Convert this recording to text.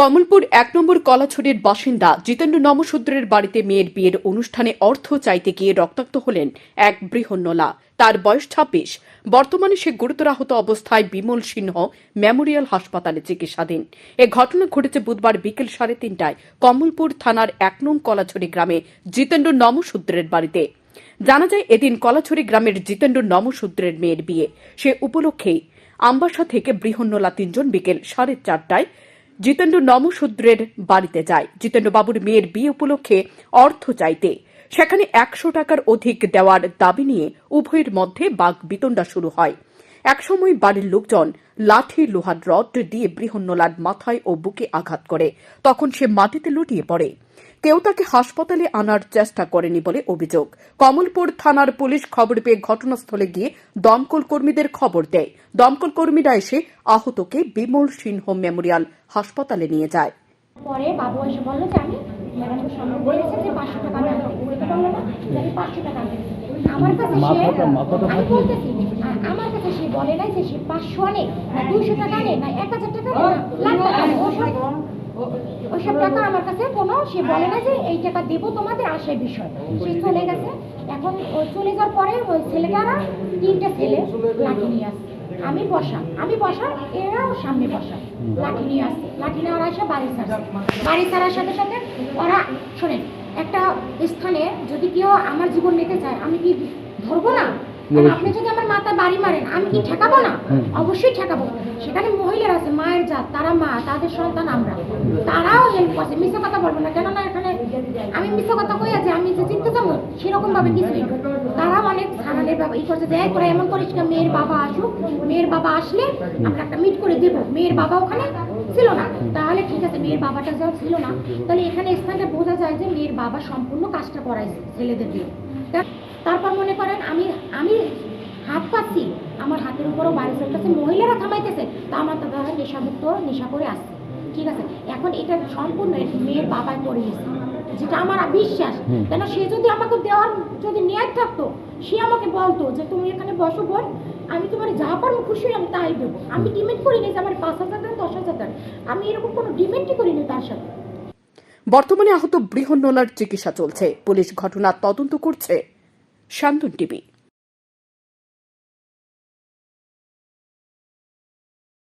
কমলপুর এক নম্বর কলাছড়ির বাসিন্দা জিতেন্দ্র নমশূদ্রের বাড়িতে মেয়ের বিয়ের অনুষ্ঠানে অর্থ চাইতে গিয়ে রক্তাক্ত হলেন এক বৃহন্নলা। তার বয়স ছাব্বিশ। বর্তমানে সে গুরুতর আহত অবস্থায় বিমল সিংহ মেমোরিয়াল হাসপাতালে চিকিৎসাধীন। এ ঘটনা ঘটেছে বুধবার বিকেল সাড়ে তিনটায় কমলপুর থানার এক নং কলাছড়ি গ্রামে জিতেন্দ্র নমশূদ্রের বাড়িতে। জানা যায়, এদিন কলাছড়ি গ্রামের জিতেন্দ্র নমশূদ্রের মেয়ের বিয়ে। সে উপলক্ষেই আম্বাসা থেকে বৃহন্নলা তিনজন বিকেল সাড়ে চারটায় জিতেন্দ্র নমশূদ্রের বাড়িতে যায়। জিতেন্দ্র বাবুর মেয়ের বিয়ে উপলক্ষে অর্থ চাইতে। সেখানে একশো টাকার অধিক দেওয়ার দাবি নিয়ে উভয়ের মধ্যে বাঘ বিতণ্ডা শুরু হয়। একসময় বাড়ির লোকজন লাঠি, লোহার রড দিয়ে বৃহন্নলার মাথায় ও বুকে আঘাত করে। তখন সে মাটিতে লুটিয়ে পড়ে। কেউ তাকে হাসপাতালে আনার চেষ্টা করেনি বলে অভিযোগ। কমলপুর থানার পুলিশ খবর পেয়ে ঘটনাস্থলে গিয়ে দমকল কর্মীদের খবর দেয়। দমকল কর্মীরা এসে আহতকে বিমল সিংহ মেমোরিয়াল হাসপাতালে নিয়ে যায়। পরে বাবু এসে বলল যে আমি ম্যাডামকে সঙ্গে বলেছে যে পাঁচশো টাকা আমি বলতে পারল না যে আমি পাঁচশো টাকা আনতে আমার কাছে সে মাথাটা- মাথাটা আমি বলতেছি আমার কাছে সে বলে নাই যে সে পাঁচশো আনে না দুইশো টাকা আনে না এক হাজার টাকা আনে না লাখ টাকা আনে। ওসব ওইসব টাকা আমার কাছে কোনো সে বলে না যে এই টাকা দেবো তোমাদের আসে বিষয়। সে চলে গেছে। এখন চলে যাওয়ার পরে ওই ছেলেটারা তিনটা ছেলে লাঠি নিয়ে আসছে। আমি বসা আমি বসা এরাও সামনে বসা। লাঠি নিয়ে আসছে লাঠি নেওয়ার আসে বাড়ি ছাড়ছে। বাড়ি ছাড়ার সাথে সাথে ওরা শোনেন একটা স্থানে যদি কেউ আমার জীবন নিতে চায় আমি কি ধরবো না? আপনি যদি আমার মাথায় বাড়ি মারেন আমি কি ঠেকাবো না? অবশ্যই ঠেকাবো। সেখানে মহিলারা আছে মায়ের জাত তারা মা তাদের সন্তান আমরা। তারাও হেল্প করছে। মিথ্যে কথা বলব না কেননা এখানে আমি মিথ্যে কথা কই আছে আমি যে চিনতে যাব সেরকম ভাবে কিছুই না। তারাও অনেক সারানের বাবা, এই এমন করিস না, মেয়ের বাবা আসুক, মেয়ের বাবা আসলে আমরা একটা মিট করে দেবো। মেয়ের বাবা ওখানে ছিল না। তাহলে ঠিক আছে, মেয়ের বাবাটা ছিল না, তাহলে এখানে স্থানটা বোঝা যায় যে মেয়ের বাবা সম্পূর্ণ কাজটা করাইছে ছেলেদের দিয়ে। তারপর মনে করেন আমি আমি হাত পাচ্ছি, আমার হাতের উপরও বাড়ি চলতেছে, মহিলারা থামাইতেছে, তা আমার দাদা নেশামুক্ত, নেশা করে আসছে। ঠিক আছে, এখন এটা সম্পূর্ণ মেয়ের বাবায় করে যেটা আমার বিশ্বাস। কেন সে যদি আমাকে দেওয়ার যদি ন্যায় থাকতো সে আমাকে বলতো যে তুমি এখানে বসো বোন আমি তোমার যা পারব খুশি আমি তাই দেবো। আমি ডিমেন্ড করিনি যে আমার পাঁচ হাজার দেন দশ হাজার দেন। আমি এরকম কোনো ডিমেন্টই করিনি তার সাথে। বর্তমানে আহত বৃহন্নলার চিকিৎসা চলছে। পুলিশ ঘটনা তদন্ত করছে শান্তন টিভি।